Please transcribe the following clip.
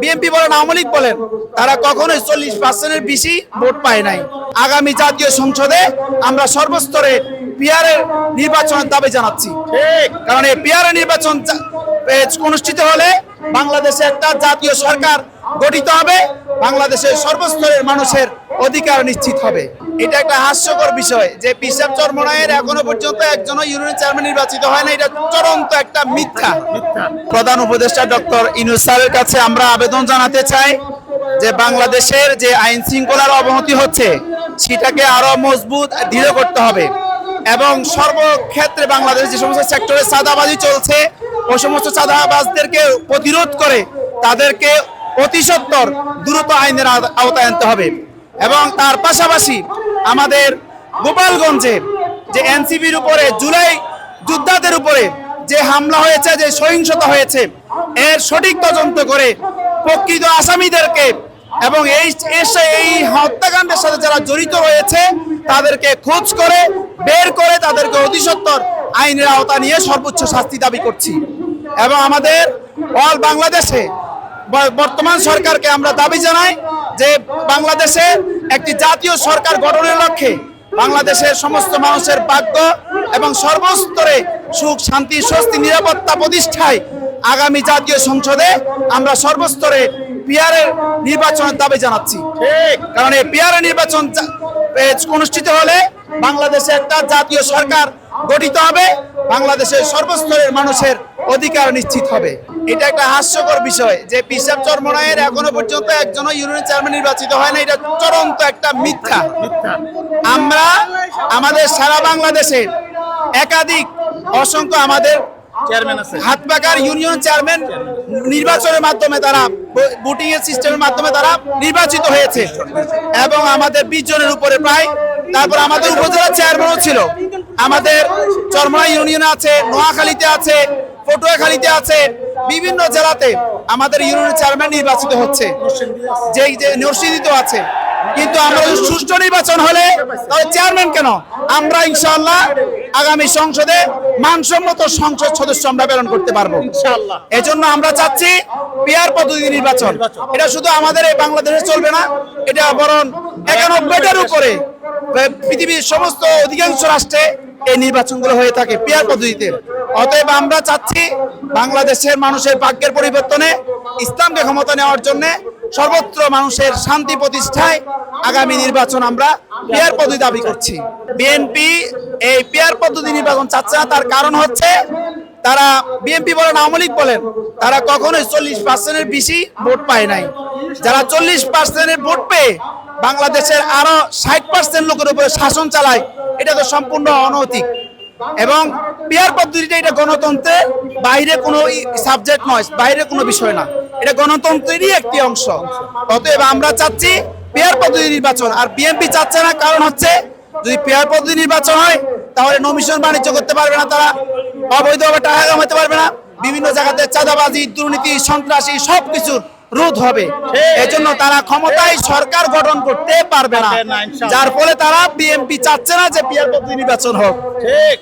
BNP বলেন আওয়ামী লীগ বলেন তারা কখনোই চল্লিশ পার্সেন্টের বেশি ভোট পায় নাই। আগামী জাতীয় সংসদে আমরা সর্বস্তরে পিয়ারের নির্বাচনের দাবি জানাচ্ছি। কারণ এই পিয়ারের নির্বাচন অনুষ্ঠিত হলে বাংলাদেশে একটা জাতীয় সরকার গঠিত হবে। বাংলাদেশের সর্বস্তরের মানুষের অধিকার নিশ্চিত হবে। এটা একটা হাস্যকর বিষয় যে পিসাব চরমনায়ের এখনও পর্যন্ত একজনও ইউনিয়ন চেয়ারম্যান নির্বাচিত হয় না এটা চরন্ত একটা মিথ্যা। প্রধান উপদেষ্টা ডক্টর ইনুস স্যারের কাছে আমরা আবেদন জানাতে চাই যে বাংলাদেশের যে আইন শৃঙ্খলার অবনতি হচ্ছে, সেটাকে আরও মজবুত, দৃঢ় করতে হবে। এবং সর্বক্ষেত্রে বাংলাদেশ যে সমস্ত সেক্টরে চাঁদাবাজি চলছে, ওই সমস্ত চাঁদাবাজদেরকে প্রতিরোধ করে তাদেরকে অতি সত্বর দ্রুত আইনের আওতায় আনতে হবে। এবং তার পাশাপাশি আমাদের গোপালগঞ্জে যে এনসিবির উপরে, জুলাই যোদ্ধাদের উপরে যে হামলা হয়েছে, যে সহিংসতা হয়েছে, এর সঠিক তদন্ত করে প্রকৃত আসামিদেরকে এবং এই এই হত্যাকাণ্ডের সাথে যারা জড়িত হয়েছে তাদেরকে খোঁজ করে, বের করে তাদেরকে অতিসত্বর আইনের আওতা নিয়ে সর্বোচ্চ শাস্তি দাবি করছি। এবং আমাদের অল বাংলাদেশে বর্তমান সরকারকে আমরা দাবি জানাই যে বাংলাদেশে একটি জাতীয় সরকার গঠনের লক্ষ্যে বাংলাদেশের সমস্ত মানুষের ভাগ্য এবং সর্বস্তরে সুখ শান্তি স্বস্তি নিরাপত্তা প্রতিষ্ঠায় আগামী জাতীয় সংসদে আমরা সর্বস্তরে পিয়ারের নির্বাচনের দাবি জানাচ্ছি। কারণ এই পিয়ারের নির্বাচন অনুষ্ঠিত হলে বাংলাদেশে একটা জাতীয় সরকার গঠিত হবে। বাংলাদেশের সর্বস্তরের মানুষের অধিকার নিশ্চিত হবে। এটা একটা হাস্যকর বিষয় যে পিসাব চরমনায়ের এখনও পর্যন্ত একজনও ইউনিয়ন চেয়ারম্যান নির্বাচিত হয় না। এটা চরন্ত একটা মিথ্যা। আমরা আমাদের সারা বাংলাদেশে একাধিক অসংখ্য আমাদের হাতবাগার ইউনিয়ন চেয়ারম্যান নির্বাচনের মাধ্যমে তারা ভোটিং এর সিস্টেমের মাধ্যমে তারা নির্বাচিত হয়েছে। এবং আমাদের বিশ জনের উপরে প্রায় তারপর আমাদের উপজেলা চেয়ারম্যানও ছিল। আমাদের চরমনা ইউনিয়ন আছে নোয়াখালীতে আছে পটুয়াখালীতে আছে বিভিন্ন জেলাতে আমাদের ইউনিয়ন চেয়ারম্যান নির্বাচিত হচ্ছে। যে যে নরসিংদীতেও আছে। কিন্তু আমরা সুষ্ঠু নির্বাচন হলে তাহলে চেয়ারম্যান কেন? আমরা ইনশাআল্লাহ আগামী সংসদে মানসম্মত সংসদ সদস্য আমরা প্রেরণ করতে পারব। ইনশাআল্লাহ। এজন্য আমরা চাচ্ছি পিয়ার পদ্ধতি নির্বাচন। এটা শুধু আমাদের এই বাংলাদেশে চলবে না এটা বরং একানব্বইটার উপরে পৃথিবীর সমস্ত অধিকাংশ রাষ্ট্রে এই নির্বাচনগুলো হয়ে থাকে পিয়ার পদ্ধতিতে। অতএব আমরা চাচ্ছি বাংলাদেশের মানুষের ভাগ্যের পরিবর্তনে ইসলামকে ক্ষমতা নেওয়ার জন্য সর্বত্র মানুষের শান্তি প্রতিষ্ঠায় আগামী নির্বাচন আমরা পিয়ার পদ্ধতি দাবি করছি। বিএনপি এই পিয়ার পদ্ধতি নির্বাচন চাচ্ছে না, তার কারণ হচ্ছে তারা বিএনপি বলেন, আওয়ামী লীগ বলেন, তারা কখনোই চল্লিশ পার্সেন্টের বেশি ভোট পায় নাই। যারা চল্লিশ পার্সেন্টের ভোট পেয়ে বাংলাদেশের আরও ষাট পার্সেন্ট লোকের উপরে শাসন চালায়, এটা তো সম্পূর্ণ অনৈতিক। এবং পিয়ার পদ্ধতিটা এটা গণতন্ত্রের বাইরে কোনো সাবজেক্ট নয়, বাইরে কোনো বিষয় না। এটা গণতন্ত্রেরই একটি অংশ। অতএব আমরা চাচ্ছি পেয়ার পদ্ধতি নির্বাচন। আর বিএনপি চাচ্ছে না, কারণ হচ্ছে যদি পেয়ার পদ্ধতি নির্বাচন হয়, তাহলে নমিশন বাণিজ্য করতে পারবে না তারা, অবৈধভাবে টাকা কামাতে পারবে না। বিভিন্ন জায়গাতে চাঁদাবাজি, দুর্নীতি, সন্ত্রাসী, সবকিছুর রোধ হবে। এজন্য তারা ক্ষমতায় সরকার গঠন করতে পারবে না। যার ফলে তারা বিএনপি চাচ্ছে না যে পিয়ার পদ্ধতি নির্বাচন হোক। ঠিক।